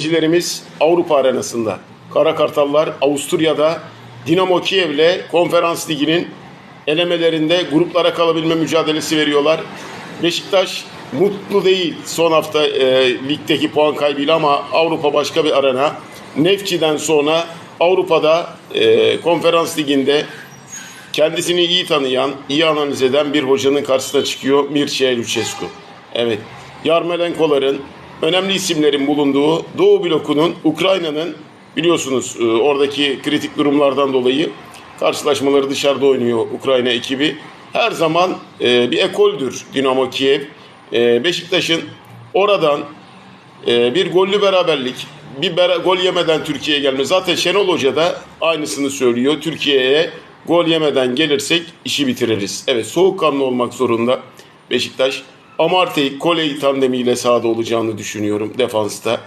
Cilerimiz Avrupa arenasında. Kara Kartallar Avusturya'da Dinamo Kiev'le Konferans Ligi'nin elemelerinde gruplara kalabilme mücadelesi veriyorlar. Beşiktaş mutlu değil son hafta e, ligdeki puan kaybıyla ama Avrupa başka bir arena. Nefçi'den sonra Avrupa'da e, Konferans Ligi'nde kendisini iyi tanıyan, iyi analiz eden bir hocanın karşısına çıkıyor Mircea Lucescu. Evet, Yarmolenkoların, önemli isimlerin bulunduğu Doğu blokunun, Ukrayna'nın biliyorsunuz e, oradaki kritik durumlardan dolayı karşılaşmaları dışarıda oynuyor Ukrayna ekibi. Her zaman e, bir ekoldür Dinamo Kiev. E, Beşiktaş'ın oradan bir gollü beraberlik, bir gol yemeden Türkiye'ye gelme. Zaten Şenol Hoca da aynısını söylüyor. Türkiye'ye gol yemeden gelirsek işi bitiririz. Evet soğukkanlı olmak zorunda Beşiktaş. Amartey, Koley tandemiyle sahada olacağını düşünüyorum defansta.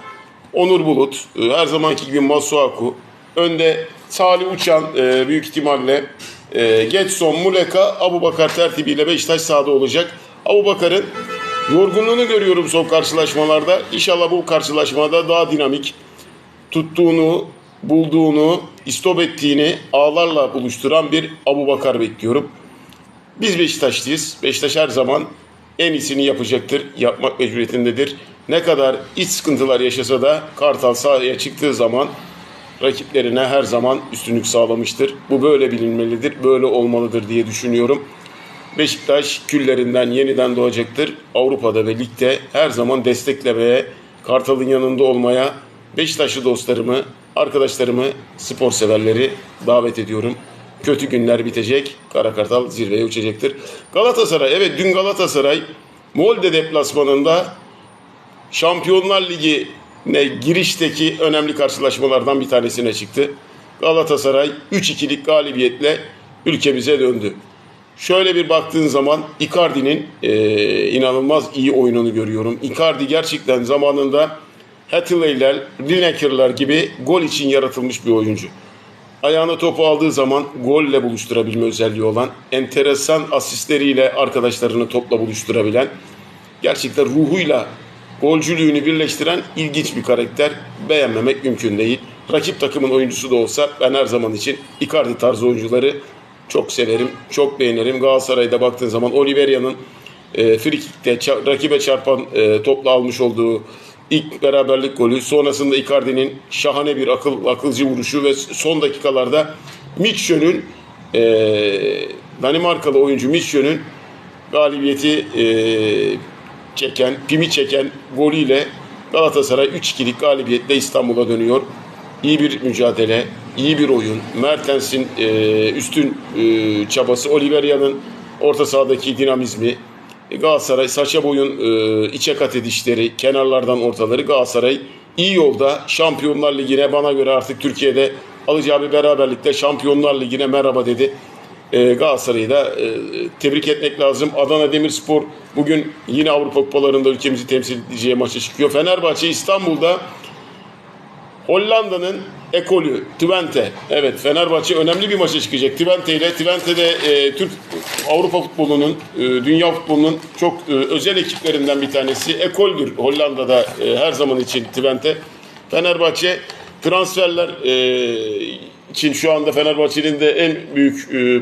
Onur Bulut, e, her zamanki gibi Masuaku. Önde Salih Uçan e, büyük ihtimalle e, Getson, Muleka, Abubakar tertibiyle Beşiktaş sahada olacak. Abubakar'ın Yorgunluğunu görüyorum son karşılaşmalarda. İnşallah bu karşılaşmada daha dinamik tuttuğunu, bulduğunu, istop ettiğini ağlarla buluşturan bir Abu Bakar bekliyorum. Biz Beşiktaşlıyız. Beşiktaş her zaman en iyisini yapacaktır. Yapmak mecburiyetindedir. Ne kadar iç sıkıntılar yaşasa da Kartal sahaya çıktığı zaman rakiplerine her zaman üstünlük sağlamıştır. Bu böyle bilinmelidir, böyle olmalıdır diye düşünüyorum. Beşiktaş küllerinden yeniden doğacaktır. Avrupa'da ve ligde her zaman desteklemeye, Kartal'ın yanında olmaya Beşiktaşlı dostlarımı, arkadaşlarımı, spor severleri davet ediyorum. Kötü günler bitecek. Kara Kartal zirveye uçacaktır. Galatasaray, evet dün Galatasaray Molde deplasmanında Şampiyonlar Ligi'ne girişteki önemli karşılaşmalardan bir tanesine çıktı. Galatasaray 3-2'lik galibiyetle ülkemize döndü. Şöyle bir baktığın zaman Icardi'nin e, inanılmaz iyi oyununu görüyorum. Icardi gerçekten zamanında Hathaway'ler, Lineker'lar gibi gol için yaratılmış bir oyuncu. Ayağına topu aldığı zaman golle buluşturabilme özelliği olan, enteresan asistleriyle arkadaşlarını topla buluşturabilen, gerçekten ruhuyla golcülüğünü birleştiren ilginç bir karakter. Beğenmemek mümkün değil. Rakip takımın oyuncusu da olsa ben her zaman için Icardi tarzı oyuncuları çok severim, çok beğenirim. Galatasaray'da baktığın zaman Oliveria'nın e, frikikte rakibe çarpan e, topla almış olduğu ilk beraberlik golü. Sonrasında Icardi'nin şahane bir akıl akılcı vuruşu ve son dakikalarda Mitchell'ün e, Danimarkalı oyuncu Mitchell'ün galibiyeti e, çeken, pimi çeken golüyle Galatasaray 3-2'lik galibiyetle İstanbul'a dönüyor. İyi bir mücadele, iyi bir oyun. Mertens'in e, üstün e, çabası, Oliveria'nın orta sahadaki dinamizmi, Galatasaray saça boyun e, içe kat edişleri, kenarlardan ortaları Galatasaray iyi yolda Şampiyonlar Ligi'ne bana göre artık Türkiye'de alacağı bir beraberlikte Şampiyonlar Ligi'ne merhaba dedi. E, Galatasaray'ı da e, tebrik etmek lazım. Adana Demirspor bugün yine Avrupa Kupalarında ülkemizi temsil edeceği maça çıkıyor. Fenerbahçe İstanbul'da Hollanda'nın ekolü Twente. Evet Fenerbahçe önemli bir maça çıkacak. Twente ile Twente'de e, Türk Avrupa futbolunun, e, dünya futbolunun çok e, özel ekiplerinden bir tanesi. Ekoldür Hollanda'da e, her zaman için Twente. Fenerbahçe transferler e, için şu anda Fenerbahçe'nin de en büyük e,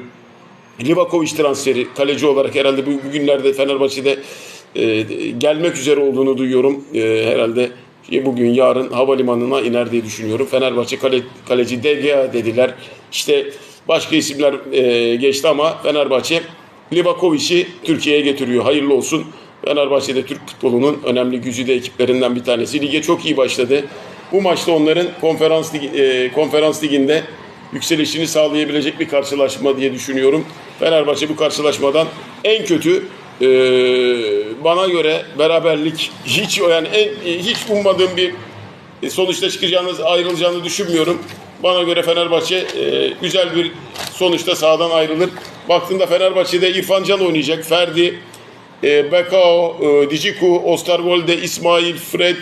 Livakovic transferi kaleci olarak herhalde bu- bugünlerde Fenerbahçe'de e, gelmek üzere olduğunu duyuyorum. E, herhalde bugün yarın havalimanına iner diye düşünüyorum. Fenerbahçe kale, kaleci DGA dediler. İşte başka isimler e, geçti ama Fenerbahçe Livakovic'i Türkiye'ye getiriyor. Hayırlı olsun. Fenerbahçe'de Türk futbolunun önemli güzide ekiplerinden bir tanesi. Lige çok iyi başladı. Bu maçta onların konferans ligi, e, konferans liginde yükselişini sağlayabilecek bir karşılaşma diye düşünüyorum. Fenerbahçe bu karşılaşmadan en kötü e, bana göre beraberlik hiç yani en hiç ummadığım bir sonuçta çıkacağını ayrılacağını düşünmüyorum. Bana göre Fenerbahçe e, güzel bir sonuçta sahadan ayrılır. Baktığında Fenerbahçe'de İrfan Can oynayacak. Ferdi, e, Bekao, e, Diciku, Osterwolde, İsmail, Fred,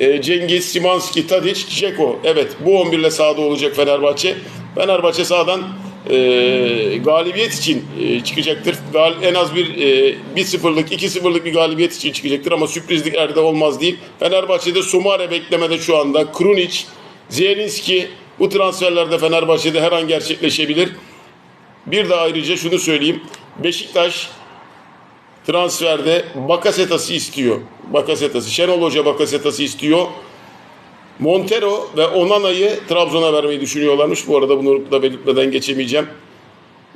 e, Cengiz, Simanski, Tadic, Ceko. Evet bu 11 ile sahada olacak Fenerbahçe. Fenerbahçe sahadan e, galibiyet için e, çıkacaktır. Gal, en az bir e, 1-0'lık, 2-0'lık bir galibiyet için çıkacaktır ama sürprizliklerde olmaz değil. Fenerbahçe'de Sumare beklemede şu anda. Krunic, Zielinski bu transferlerde Fenerbahçe'de her an gerçekleşebilir. Bir de ayrıca şunu söyleyeyim. Beşiktaş transferde Bakasetas'ı istiyor. Bakasetas'ı. Şenol Hoca Bakasetas'ı istiyor. Montero ve Onana'yı Trabzon'a vermeyi düşünüyorlarmış. Bu arada bunu da belirtmeden geçemeyeceğim.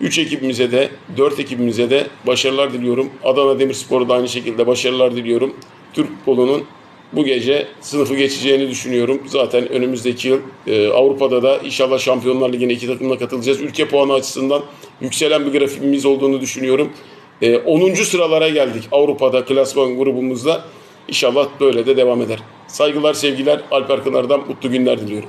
3 ekibimize de, 4 ekibimize de başarılar diliyorum. Adana Demirspor'a da aynı şekilde başarılar diliyorum. Türk futbolunun bu gece sınıfı geçeceğini düşünüyorum. Zaten önümüzdeki yıl e, Avrupa'da da inşallah Şampiyonlar Ligi'ne iki takımla katılacağız. Ülke puanı açısından yükselen bir grafiğimiz olduğunu düşünüyorum. E, 10. sıralara geldik Avrupa'da klasman grubumuzda. İnşallah böyle de devam eder. Saygılar, sevgiler. Alper Kınar'dan mutlu günler diliyorum.